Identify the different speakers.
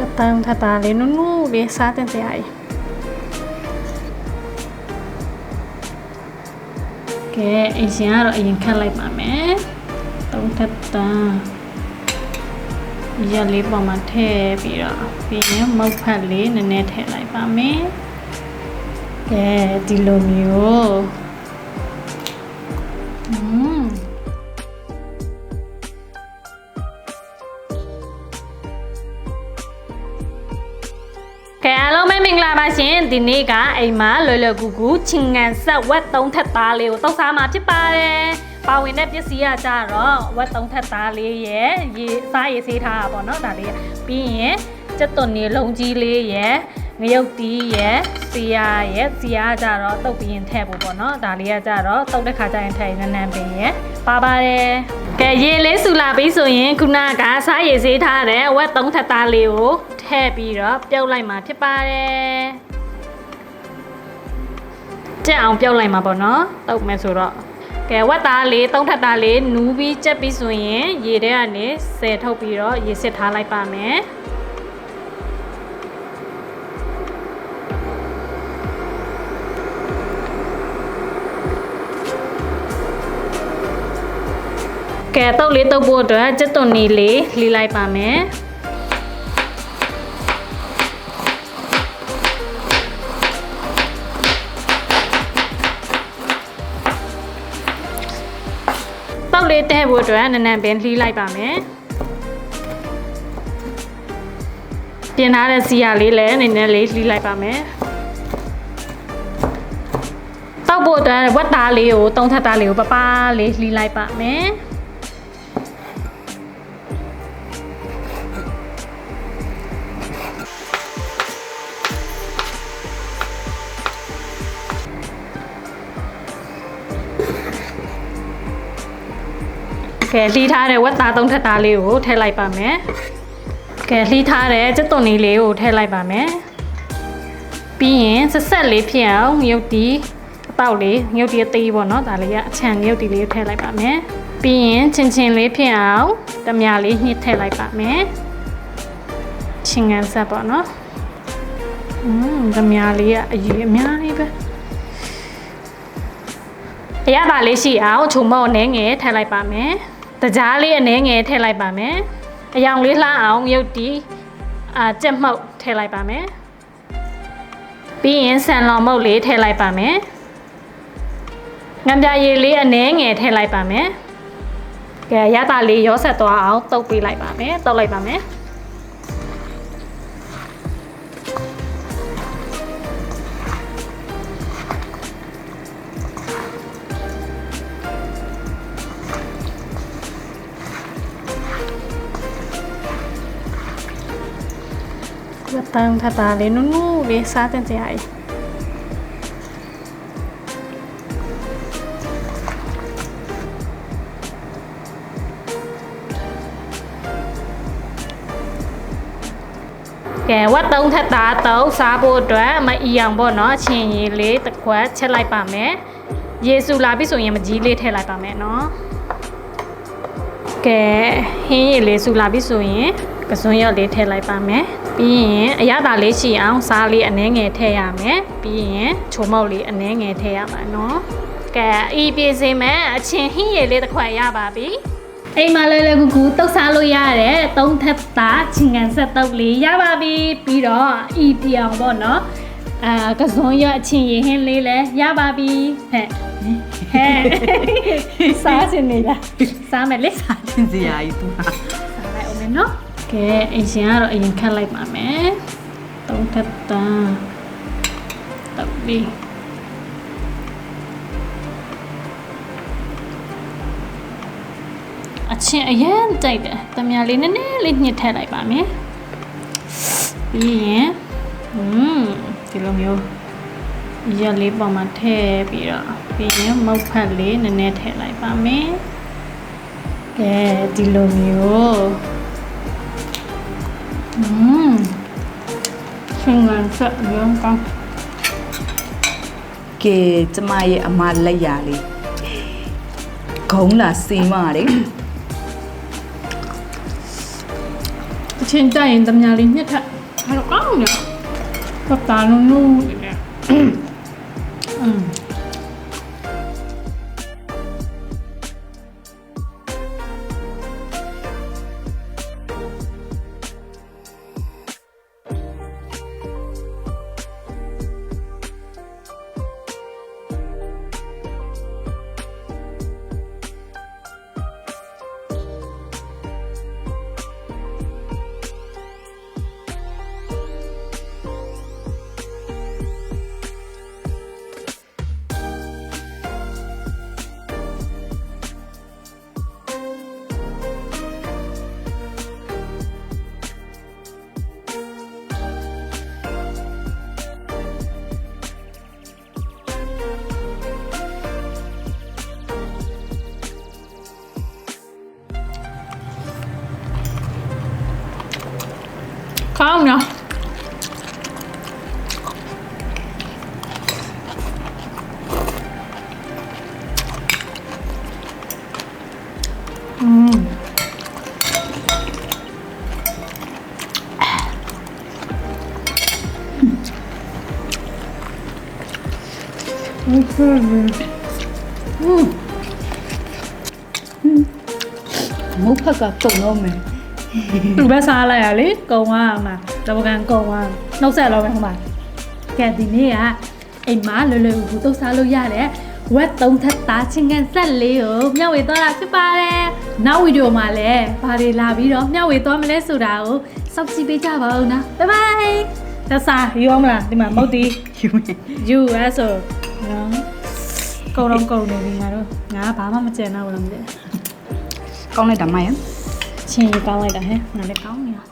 Speaker 1: လက်တန်းထပ်တာလေးနုနုလေးစားတင်စရာကြီးကဲအရင်ကတော့အရင်ခတ်လိုက်ပါမယ်သုံးထပ်တာရလေးပေါ်မှာထည့်ပြီးတော့ပြီးရင်မုတ်ဖက်လေးနည်းနည်းထည့်လိုက်ပါမယ်ကဲဒီလိုမျိုး ဂလာပါရှင်ဒီနေ့ကအိမ်မှာလွယ်လွယ်ကူကူချင်းငံဆက်ဝက်သုံးထက်သားလေးကိုတောက်စားမှာဖြစ်ပါတယ်ပါဝင်တဲ့ပစ္စည်းကကြတော့ဝက်သုံးထက်သားလေးရဲ့ရေစားရေဆေးထားတာပေါ့နော်ဒါလေးပြီးရင်စက်သွန်နေလုံးကြီးလေးရဲ့ငရုတ်တီးရဲ့စီယာရဲ့စီယာကကြတော့တုတ်ပြီးရင်ထည့်ဖို့ပေါ့နော်ဒါလေးကကြတော့တုတ်တဲ့ခါကျရင်ထည့်ရင်နန်းနန်းပင်ရဲ့ပါပါတယ်ကဲရေလေးစူလာပြီးဆိုရင်ခုနကစားရေဆေးထားတဲ့ဝက်သုံးထက်သားလေးကို ထည့်ပြီးတော့ပြုတ်လိုက်မှာဖြစ်ပါတယ်ကြက်အောင်ပြုတ်လိုက်မှာပေါ့နော်တုတ်မယ်ဆိုတော့ကဲဝက်သားလေးသုံးထက်သားလေးနူးပြီးကြက်ပြီးဆိုရင်ရေထဲကနေဆယ်ထုတ်ပြီးတော့ရေစစ်ထားလိုက်ပါမယ်ကဲတုတ်လေးတုတ်ဖို့အတွက်စက်သွန်နီလေးလှီလိုက်ပါမယ် လေးတဲ့ဖို့အတွက်နည်းနည်းပင်လှီလိုက်ပါမယ်ပြင်ထားတဲ့စီယာလေးလည်းနည်းနည်းလေးလှီလိုက်ပါမယ်တောက်ဖို့အတွက်ဝက်သားလေးကိုတုံးထက်သားလေးကိုပပလေးလှီလိုက်ပါမယ် ကဲလှီးထားတဲ့ဝက်သားသုံးထက်သားလေးကိုထည့်လိုက်ပါမယ်ကဲလှီးထားတဲ့စက်သွန်လေးလေးကိုထည့်လိုက်ပါမယ်ပြီးရင်ဆက်ဆက်လေးဖြစ်အောင်ငရုတ်တီအပေါက်လေးငရုတ်တီအသေးပေါ့နော်ဒါလေးကအချံငရုတ်တီလေးကိုထည့်လိုက်ပါမယ်ပြီးရင်ချင်းချင်းလေးဖြစ်အောင်တမလေးညှစ်ထည့်လိုက်ပါမယ်ချင်းငံဆက်ပေါ့နော်อืมတမလေးကအရေးအများကြီးပဲအရသာလေးရှိအောင်ခြုံမော့နဲ့ငယ်ထည့်လိုက်ပါမယ်။ တကြားလေးအနှဲငယ်ထည့်လိုက်ပါမယ်။အယောင်လေးလှအောင်ရုပ်တီအာကြက်မှုတ်ထည့်လိုက်ပါမယ်။ပြီးရင်ဆန်လောင်မုတ်လေးထည့်လိုက်ပါမယ်။ငံပြရည်လေးအနှဲငယ်ထည့်လိုက်ပါမယ်။ကဲရတာလေးရောဆက်သွားအောင်တုပ်ပေးလိုက်ပါမယ်။တုပ်လိုက်ပါမယ်။ ဝတ်တန်းထတာလေးနုနုလေးစားတင်စရာကြီးကဲဝတ်တုံးထက်တာတုံးစားဖို့အတွက်မအီအောင်ပေါ့နော်အချင်းရည်လေးတစ်ခွက်ချက်လိုက်ပါမယ်ရေစူလာပြီဆိုရင်မကြီးလေးထည့်လိုက်ပါမယ်နော်ကဲဟင်းရည်လေးစူလာပြီဆိုရင်ကစွန်းရောက်လေးထည့်လိုက်ပါမယ် ပြီးရင်အရသာလေးရှိအောင်စားလေးအနှဲငယ်ထည့်ရမယ်ပြီးရင်ချိုမောက်လေးအနှဲငယ်ထည့်ရမှာနော်ကဲအီပြေစင်မဲ့အချင်းဟင်းရည်လေးတစ်ခွက်ရပါပြီအိမ်မှာလဲလဲကူကူတုတ်စားလို့ရတယ်သုံးထပ်သားချင်ကန်ဆက်တုတ်လေးရပါပြီပြီးတော့ဤပြောင်ပေါ့နော်အာကစုံရအချင်းရင်ဟင်းလေးလဲရပါပြီဟဲ့ဟဲ့စားစင်နေလားစားမယ်လေစား
Speaker 2: ချင်းစရာကြီးသူဟာ
Speaker 1: လိုက်အောင်မယ်နော် ကဲအရင်ကတော့အရင်ခတ်လိုက်ပါမယ်သုံးထပ်သားတုတ်လေးအချင်းအရင်ကြိုက်တယ်တမယာလေးနည်းနည်းလေးညှစ်ထည့်လိုက်ပါမယ်ပြီးရင်อืมဒီလိုမျိုးရက်လေးပေါ်မှာထည့်ပြီးတော့ပြီးရင်မုတ်ဖက်လေးနည်းနည်းထည့်လိုက်ပါမယ်ကဲဒီလိုမျိုး อืมရှင်ကန်ဆက်ရုံးကောင်း
Speaker 2: ကဲကျမရဲ့အမလက်ရလေးဂုံးလာစင်မတယ်
Speaker 1: အချင်းကြိုက်ရင်တမညာလေးညှက်ထက်အဲ့တော့ကောင်းတယ်ပတ်တာနုံနုံနေတယ်อืม 사람이야. 음. 음. 음. 음.
Speaker 2: 모파가 또 너무. တုံတော့မယ်
Speaker 1: ဒီဘက်စားလိုက်ရလေကုံသွားအောင်လားတပကံကုံသွားနှုတ်ဆက်တော့မယ်ဟိုမှာကဲဒီနေ့ကအိမ်မှာလွယ်လွယ်ကူကူတုတ်စားလို့ရတယ်ဝက်သုံးထပ်သားချင်းကန်ဆက်လေးကိုမျှဝေသွားတာဖြစ်ပါတယ်နောက်ဗီဒီယိုမှာလည်းဘာတွေလာပြီးတော့မျှဝေသွားမလဲဆိုတာကိုစောင့်ကြည့်ပေးကြပါဦးနော်ဘိုင်ဘိုင်သက်စားရောမလားဒီမှာမုတ်တီ
Speaker 2: ယူမယ်
Speaker 1: ယူရဲဆိုနော်ကုံတော့ကုံနေပြီငါတို့ငါကဘာမှမကြံတော့ဘူးလို့မသိဘူး
Speaker 2: ကောင်းလိုက်တာမယံ
Speaker 1: ချင်းကြီးကောင်းလိုက်တာဟဲ့ငါလည်းကောင်းနေတာ